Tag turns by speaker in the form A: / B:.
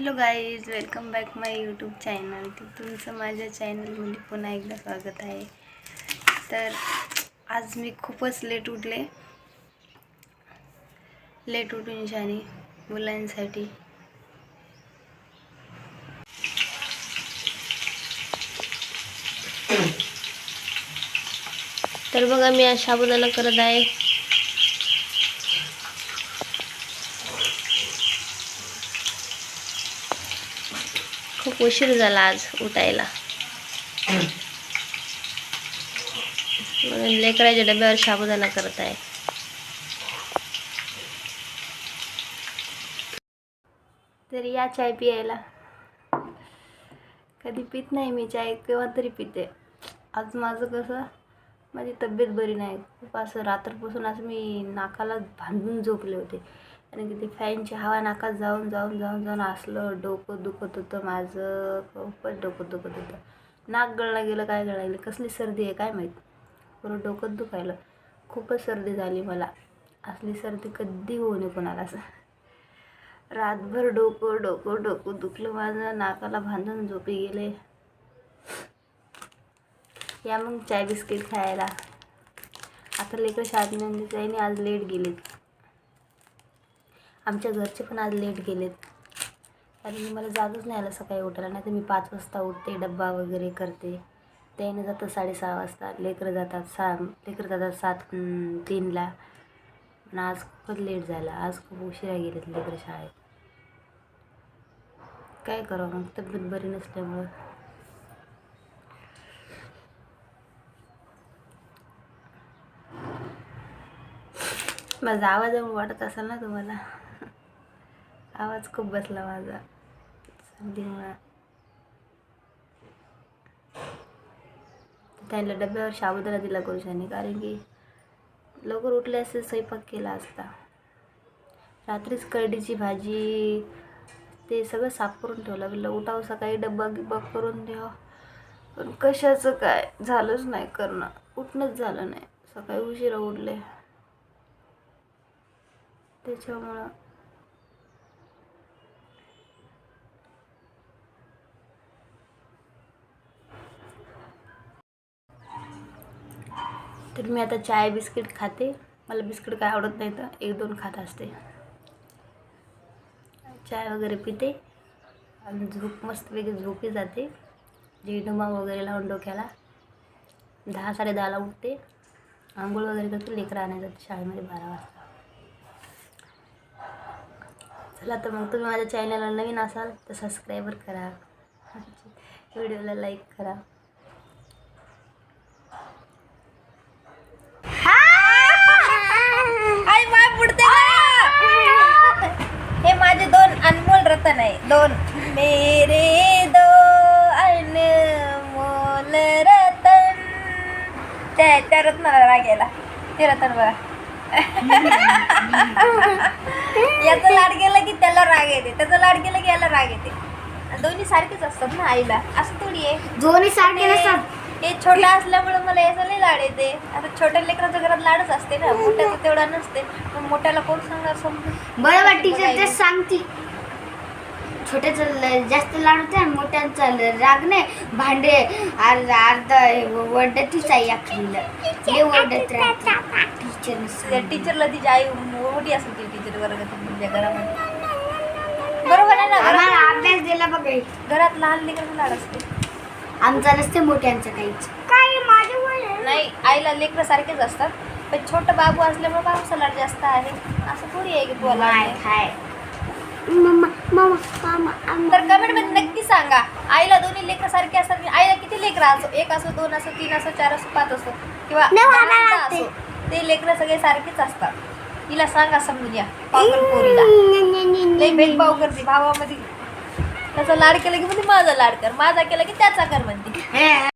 A: Hello guys welcome back my YouTube channel. तर तुमचं माझ्या चॅनलमध्ये पुन्हा एकदा स्वागत आहे. तर आज मी खूपच लेट उठले. लेट उठून शानी मुलांसाठी.
B: तर बघा मी आज साबुदाणा करत आहे. खूप उशीर झाला आज उठायला. म्हणून लेकराच्या डब्यावर साबुदाणा करत आहे.
A: तर या चाय पियायला. कधी पित नाही मी चाय केव्हा तरी पिते. आज माझं कसं माझी तब्येत बरी नाही. खूप असं रात्रपासून असं मी नाकाला बांधून झोपले होते. आणि की ते फॅनची हवा नाकात जाऊन जाऊन जाऊन जाऊन असलं डोकं दुखत होतं माझं. खूपच डोकं दुखत होतं. नाक गळला गेलं काय गळला गेलं कसली सर्दी आहे काय माहीत? बरं डोकं दुखायलं. खूपच सर्दी झाली मला. असली सर्दी कधी होऊ नये कोणाला असं. रातभर डोकं डोकं डोकं दुखलं माझं. नाकाला बांधून झोपी गेले. या मग चाय बिस्किट खायला. आता लेकरं शाळेत नेऊन जाईने आज लेट गेलेत. आमच्या घरचे पण आज लेट गेलेत. कारण मला जागच नाही आलं सकाळी उठायला. नाही तर मी पाच वाजता उठते डब्बा वगैरे करते. त्याने जातं साडेसहा वाजता. लेकरं जातात सहा लेकरं जातात सात तीनला. पण आज खूपच लेट झाला. आज खूप उशिरा गेलेत लेकरं शाळेत. काय करावं? मग तब्येत बरी नसल्यामुळं. माझा आवाज वाटत असेल ना तुम्हाला? आवाज खूप बसला माझा. सर्दीमुळं त्यांना डब्यावर साबुदाणा दिला करुशाने कारण की लवकर उठले असते स्वयंपाक केला असता. रात्रीच करडीची भाजी ते सगळं साफ करून ठेवलं. म्हणलं उठावं सकाळी डब्बा गिब्बा करून ठेवा पण कशाचं काय? झालंच नाही करणं. उठणंच झालं नाही. सकाळी उशिरा उठले. त्याच्यामुळं तर मी आता चाय बिस्किट खाते. मला बिस्किट काय आवडत नाही तर एक दोन खात असते. चाय वगैरे पिते. आणि झोप मस्तपैकी झोपी जाते. जेडुमा वगैरे लावून डोक्याला. दहा साडे दहाला उठते. आंघोळ वगैरे करते. लेकरं आणायला जाते शाळेमध्ये बारा वाजता. चला तर मग तुम्ही माझ्या चॅनलला नवीन असाल तर सबस्क्राईबर करा. व्हिडिओला लाईक करा
B: आई माय पुढते हे माझे दोन अनमोल रतन आहे दोन. मेरे दो अनमोल रतन. त्या त्या रत्नाला राग यायला. ते रतन बघा. याचा लाड गेला की त्याला राग येते. त्याचा लाड गेला की याला राग येते. दोन्ही सारखेच असतात ना आईला. असं थोडी आहे.
A: दोन्ही सारखे
B: आणि
A: नसतात.
B: हे छोटा असल्यामुळे मला याचा लई लाड येते. आता छोट्या लेकराच्या घरात लाडच असते ना. मोठ्याचं तेवढा नसते. पण मोठ्याला कोण सांगणार समजून?
A: बरोबर टीचर तेच सांगते. छोट्याचं ल- जास्त लाड होते आणि मोठ्यांचा ल- राग नाही. भांडे अर्धा अर्धा वरडतीच आई आखलीला हे राहते. टीचर
B: टीचरला तिची आई मोठी असते ती टीचर वर्गात तुमच्या घरामध्ये. बरोबर आहे ना
A: आम्हाला अभ्यास दिला बघा
B: घरात लहान लेकरांना लाड असते.
A: आमचा नसते मोठ्यांचा काहीच. काय माझ्या
B: नाही आईला लेकरं सारखेच असतात. पण छोटं बाबू असल्यामुळे बाबूचा लाड जास्त आहे. असं थोडी आहे की तुला लाड
A: नाही
B: नाही. तर कमेंटमध्ये नक्की सांगा. आईला दोन्ही लेकरं सारखे असतात की आईला किती लेकरं असो? एक असो दोन असो तीन असो चार असो पाच असो किंवा. असो ते लेकरं सगळे सारखेच असतात. तिला सांगा समजून या पावकर पोरीला. लई भेदभाव करते भावामध्ये. त्याचा लाड केला की म्हणते माझा लाड कर माझा केला की त्याचा कर म्हणते.